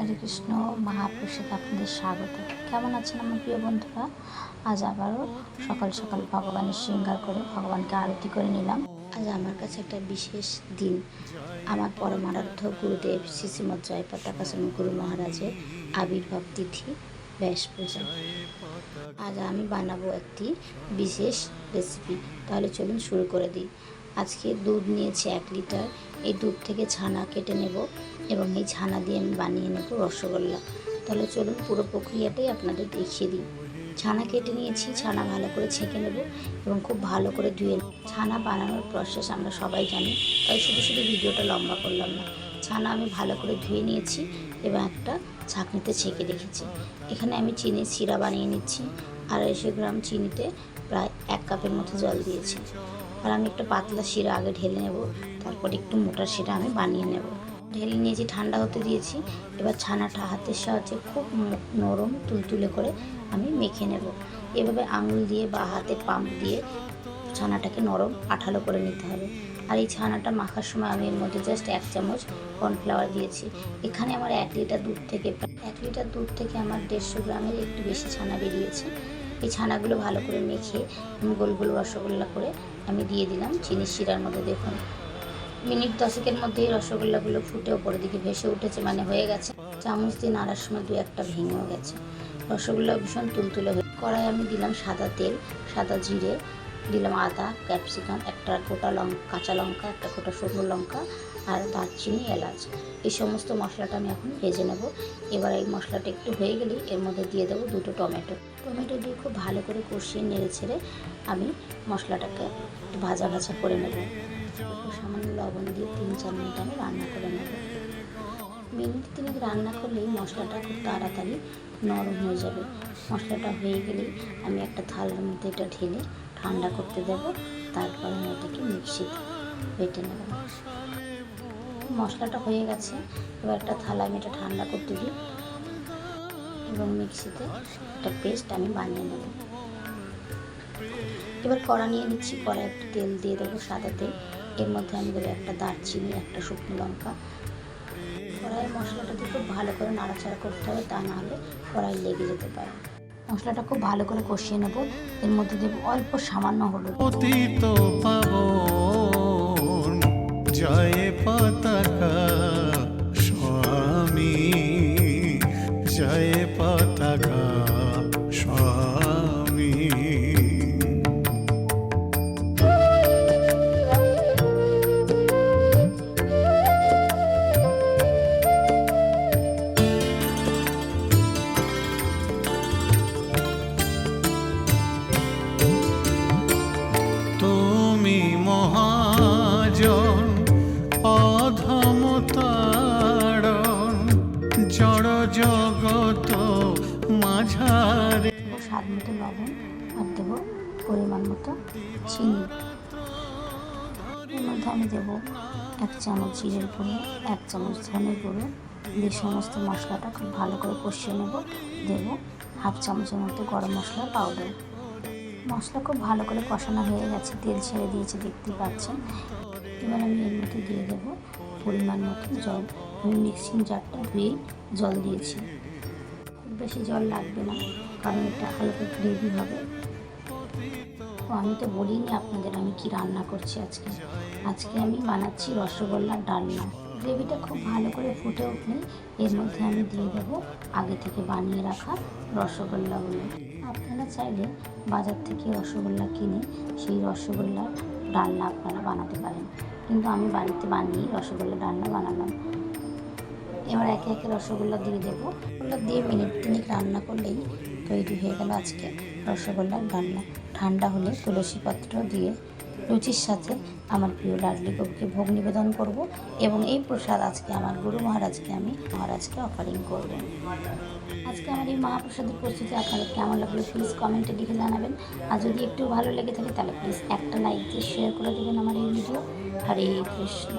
হরে কৃষ্ণ মহাপ্রসাদ আপনাদের স্বাগত। কেমন আছেন আমার প্রিয় বন্ধুরা? আজ আবারও সকাল সকাল ভগবানের শৃঙ্গার করে ভগবানকে আরতি করে নিলাম। আজ আমার কাছে একটা বিশেষ দিন। আমার পরমারাধ্য গুরুদেব শ্রীশ্রীমৎ জয়পাতা কাসম গুরু মহারাজের আবির্ভাব তিথি ব্যাস পূজা। আজ আমি বানাবো একটি বিশেষ রেসিপি তাহলে চলুন শুরু করে দিই। আজকে দুধ নিয়েছি এক লিটার এই দুধ থেকে ছানা কেটে নেব। এবং এই ছানা দিয়ে আমি বানিয়ে নেব রসগোল্লা। তাহলে চলুন পুরো প্রক্রিয়াটাই আপনাদের দেখিয়ে দিই। ছানা কেটে নিয়েছি, ছানা ভালো করে ছেঁকে নেব এবং খুব ভালো করে ধুয়ে নেব। ছানা বানানোর প্রসেস আমরা সবাই জানি, তাই শুধু শুধু ভিডিওটা লম্বা করলাম না। ছানা আমি ভালো করে ধুয়ে নিয়েছি এবং একটা ছাঁকনিতে ছেঁকে রেখেছি। এখানে আমি চিনির সিরা বানিয়ে নিচ্ছি। আড়াইশো গ্রাম চিনিতে প্রায় এক কাপের মতো জল দিয়েছি। আর আমি একটা পাতলা শিরা আগে ঢেলে নেব, তারপর একটু মোটা শিরা আমি বানিয়ে নেব। ঢেলে নিয়েছি ঠান্ডা হতে দিয়েছি, এবার ছানাটা হাতের সাহায্যে খুব নরম তুলতুলে করে আমি মেখে নেব। এভাবে আঙুল দিয়ে বা হাতে পাম্প দিয়ে ছানাটাকে নরম আঠালো করে নিতে হবে। আর এই ছানাটা মাখার সময় আমি এর মধ্যে জাস্ট এক চামচ কর্নফ্লাওয়ার দিয়েছি। এখানে আমার এক লিটার দুধ থেকে এক লিটার দুধ থেকে আমার দেড়শো গ্রামের একটু বেশি ছানা বেরিয়েছে। এই ছানাগুলো ভালো করে মেখে আমি গোল গোল রসগোল্লা করে আমি দিয়ে দিলাম চিনির শিরার মধ্যে, দেখুন। মিনিট দশেকের মধ্যেই রসগোল্লাগুলো ফুটে ওপরের দিকে ভেসে উঠেছে মানে হয়ে গেছে। চামচ দিয়ে নাড়ার সময় দু একটা ভেঙেও গেছে। রসগোল্লা ভীষণ তুলতুলে হয়ে কড়াই আমি দিলাম সাদা তেল, সাদা জিরে, দিলাম আদা, ক্যাপসিকাম, একটা গোটা লঙ্কা কাঁচা লঙ্কা, একটা গোটা শুকনো লঙ্কা আর দারচিনি এলাচ। এই সমস্ত মশলাটা আমি এখন ভেজে নেব। এবার এই মশলাটা একটু হয়ে গেলে এর মধ্যে দিয়ে দেবো দুটো টমেটো। টমেটো দিয়ে খুব ভালো করে কষিয়ে নেড়ে ছেড়ে আমি মশলাটাকে ভাজা ভাজা করে নেব। সামান্য লবণ দিয়ে তিন চার মিনিট আমি রান্না করে নেব মিনিট তিনেক রান্না করলেই মশলাটা খুব তাড়াতাড়ি নরম হয়ে যাবে মশলাটা হয়ে গেলেই আমি একটা থালার মধ্যে এটা ঢেলে ঠান্ডা করতে দেব তারপর আমি এটাকে মিক্সিতে বেটে নেব মশলাটা হয়ে গেছে এবার একটা থালা আমি এটা ঠান্ডা করতে দিই, এবং মিক্সিতে একটা পেস্ট আমি বানিয়ে নেব। এবার কড়া নিয়ে নিচ্ছি কড়া একটু তেল দিয়ে দেবো সাদা তেল এর মধ্যে আমি দেবো একটা দারচিনি, একটা শুকনো লঙ্কা। কড়াইয়ের মশলাটা দিয়ে খুব ভালো করে নাড়াচাড়া করতে হবে, তা না হলে কড়াই লেগে যেতে পারে। মশলাটা খুব ভালো করে কষিয়ে নেব। এর মধ্যে দেবো অল্প সামান্য হলুদ। জড় জগত মাঝারে। স্বাদ মতো লবণ আর দেবো পরিমাণ মতো চিনি। মধ্যে আমি দেবো এক চামচ জিরের গুঁড়ো, এক চামচ ধনের গুঁড়ো। দিয়ে সমস্ত মশলাটা খুব ভালো করে কষিয়ে নেব। দেবো হাফ চামচের মতো গরম মশলা পাউডার মশলা খুব ভালো করে কষানো হয়ে গেছে, তেল ছেড়ে দিয়েছে দেখতে পাচ্ছেন। এবার আমি এর মধ্যে দিয়ে দেবো পরিমাণ মতো জল। আমি মিক্সিং জারটা ধুয়ে জল দিয়েছি। খুব বেশি জল লাগবে না, কারণ এটা হালকা গ্রেভি হবে। তো আমি তো বলিনি আপনাদের আমি কি রান্না করছি আজকে। আজকে আমি বানাচ্ছি রসগোল্লার ডালনা। গ্রেভিটা খুব ভালো করে ফুটে উঠলে এর মধ্যে আমি দিয়ে দেবো আগে থেকে বানিয়ে রাখা রসগোল্লাগুলো। আপনারা চাইলে বাজার থেকে রসগোল্লা কিনে সেই রসগোল্লার ডালনা আপনারা বানাতে পারেন। কিন্তু আমি বাড়িতে বানিয়ে রসগোল্লা ডালনা বানালাম। এবার একে একে রসগোল্লা দিয়ে দেবো। রসগোল্লা দিয়ে মিনিট তিনিক রান্না করলেই তৈরি হয়ে গেল আজকে রসগোল্লার ডালনা ঠান্ডা হলে তুলসী পত্র দিয়ে লুচির সাথে আমার প্রিয় লাডলি গোপকে ভোগ নিবেদন করব এবং এই প্রসাদ আজকে আমার গুরু মহারাজকে আমি, মহারাজকে অফারিং করব। আজকে আমার এই মহাপ্রসাদের প্রস্তুতি আপনাদের কেমন লাগল প্লিজ কমেন্টে লিখে জানাবেন। আর যদি একটু ভালো লেগে থাকে তাহলে প্লিজ একটা লাইক দিয়ে শেয়ার করে দেবেন আমার এই ভিডিও হরে কৃষ্ণ।